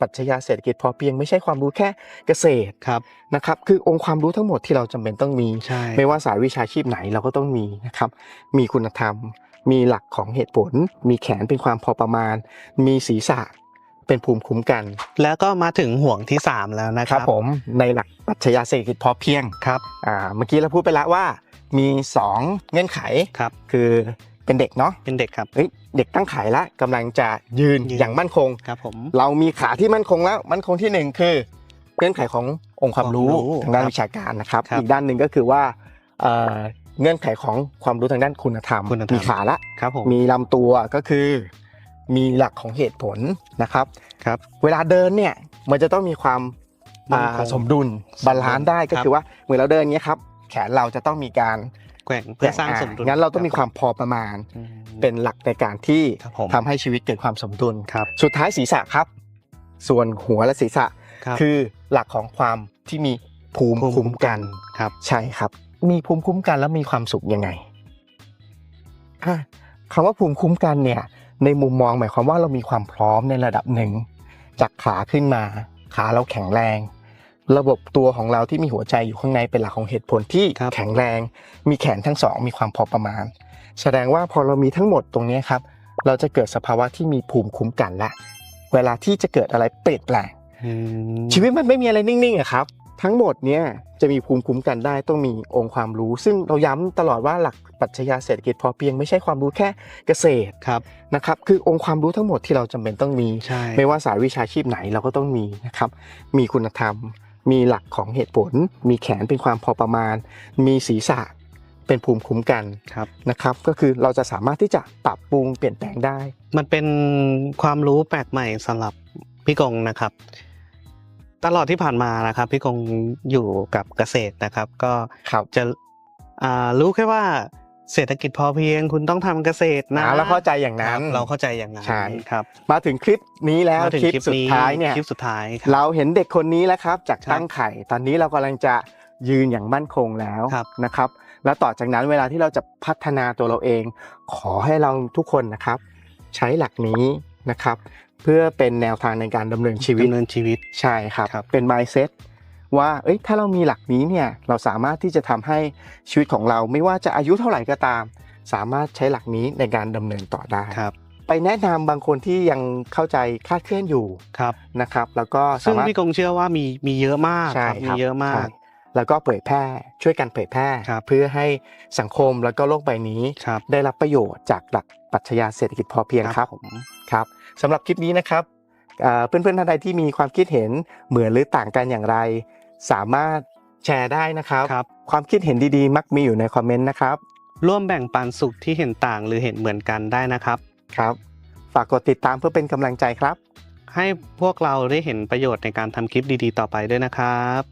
ปรัชญาเศรษฐกิจพอเพียงไม่ใช่ความรู้แค่เกษตรครับนะครับคือองค์ความรู้ทั้งหมดที่เราจำเป็นต้องมีใช่ไม่ว่าสายวิชาชีพไหนเราก็ต้องมีนะครับมีคุณธรรม มีหลักของเหตุผล มีแขนเป็นความพอประมาณ มีศีรษะเป็นภูมิคุ้มกัน แล้วก็มาถึงห่วงที่สามแล้วนะคครัรับบผมในหลักปรัชญาเศรษฐกิจพอเพียงครับอ่าเมื่อกี้เราพูดไปแล้วว่ามีสองเงื่อนไขครับคือ เป็นเด็กเนาะเป็นเด็กครับเอ้ยเด็กตั้งไข่ละกำลังจะยืนยืนอย่างมั่นคงครับผมเรามีขาที่มั่นคงแล้วมั่นคงที่หนึ่งคือเงื่อนไขขององค์ความรู้ความรู้ทางด้านครับวิชาการนะครับครับ อีกด้านหนึ่งก็คือว่าเอ่อเงื่อนไขของความรู้ทางด้านคุณธรรมคุณธรรมมีขาละครับผมมีลำตัวก็คือ มีหลักของเหตุผลนะครับครับ เวลาเดินเนี่ยมันจะต้องมีความมั่นคงอ่าสมดุลบาลานซ์ได้ก็ครับคือว่าเหมือนเราเดินเงี้ยครับแขนเราจะต้องมีการ แกว่งเพื่อสร้างสมดุลงั้นเราต้องมีความพอประมาณอืมเป็นหลักในการที่ครับผมทำให้ชีวิตเกิดความสมดุลครับสุดท้ายศีรษะครับ ส่วนหัวและศีรษะครับคือหลักของความที่มีภูมิคุ้มกันครับ ใช่ครับ มีภูมิคุ้มกันแล้วมีความสุขยังไงอะคำว่าภูมิคุ้มกันเนี่ย ในมุมมองหมายความว่าเรามีความพร้อมในระดับหนึ่งจากขาขึ้นมา ขาเราแข็งแรง ระบบตัวของเราที่มีหัวใจอยู่ข้างในเป็นหลักของเหตุผลที่ครับแข็งแรง มีแขนทั้งสองมีความพอประมาณ แสดงว่าพอเรามีทั้งหมดตรงนี้ครับ เราจะเกิดสภาวะที่มีภูมิคุ้มกันละ เวลาที่จะเกิดอะไรเปลี่ยนแปลงอืมชีวิตมันไม่มีอะไรนิ่งๆอะครับ ทั้งหมดเนี่ยจะมีภูมิคุ้มกันได้ต้องมีองค์ความรู้ ซึ่งเราย้ำตลอดว่าหลักปรัชญาเศรษฐกิจพอเพียงไม่ใช่ความรู้แค่เกษตรครับนะครับคือองค์ความรู้ทั้งหมดที่เราจำเป็นต้องมีใช่ไม่ว่าสายวิชาชีพไหนเราก็ต้องมีนะครับมีคุณธรรม มีหลักของเหตุผล มีแขนเป็นความพอประมาณ มีศีรษะเป็นภูมิคุ้มกันครับนะครับ ก็คือเราจะสามารถที่จะปรับปรุงเปลี่ยนแปลงได้ มันเป็นความรู้แปลกใหม่สำหรับพี่กงนะครับ ตลอดที่ผ่านมานะครับพี่กงอยู่กับเกษตรนะครับ ก็ครับจะอ่ารู้แค่ว่า เศรษฐกิจพอเพียงคุณต้องทำเกษตรนะอ่าเราเข้าใจอย่างคนั้รับนเราเข้าใจอย่างนั้นใช่ครับ มาถึงคลิปนี้แล้วมาถึงคลิปคลิปสุดนี้ท้ายเนี่ยคลิปสุดท้ายครับเราเห็นเด็กคนนี้แล้วครับ จากครับตั้งไข่ ตอนนี้เรากำลังจะยืนอย่างมั่นคงแล้วครับนะครับ แล้วต่อจากนั้นเวลาที่เราจะพัฒนาตัวเราเอง ขอให้เราทุกคนนะครับ ใช้หลักนี้นะครับ เพื่อเป็นแนวทางในการดำเนินชีวิตดำเนินชีวิตใช่ครับครับเป็น mindset ว่าเอ้ยถ้าเรามีหลักนี้เนี่ยเราสามารถที่จะทำให้ชีวิตของเราไม่ว่าจะอายุเท่าไหร่ก็ตาม สามารถใช้หลักนี้ในการดำเนินต่อได้ครับ ไปแนะนำบางคนที่ยังเข้าใจคลาดเคลื่อนอยู่ครับนะครับ แล้วก็ซึ่สางมารถพี่กงเชื่อว่ามีมีเยอะมากใช่ครับคมีรับเยอะมากใช่แล้วก็เผยแพร่ช่วยกันเผยแพร่ครับเพื่อให้สังคมแล้วก็โลกใบนี้ครับได้รับประโยชน์จากหลักปรัชญาเศรษฐกิจพอเพียงครับผมครับสำหรับคลิปนี้นะครับอ่า เพื่อนๆท่านใดที่มีความคิดเห็นเหมือนหรือต่างกันอย่างไร สามารถแชร์ได้นะครับครับ ความคิดเห็นดีๆ มักมีอยู่ในคอมเมนต์นะครับ ร่วมแบ่งปันสุขที่เห็นต่างหรือเห็นเหมือนกันได้นะครับ ครับ ฝากกดติดตามเพื่อเป็นกำลังใจครับ ให้พวกเราได้เห็นประโยชน์ในการทำคลิปดีๆ ต่อไปด้วยนะครับ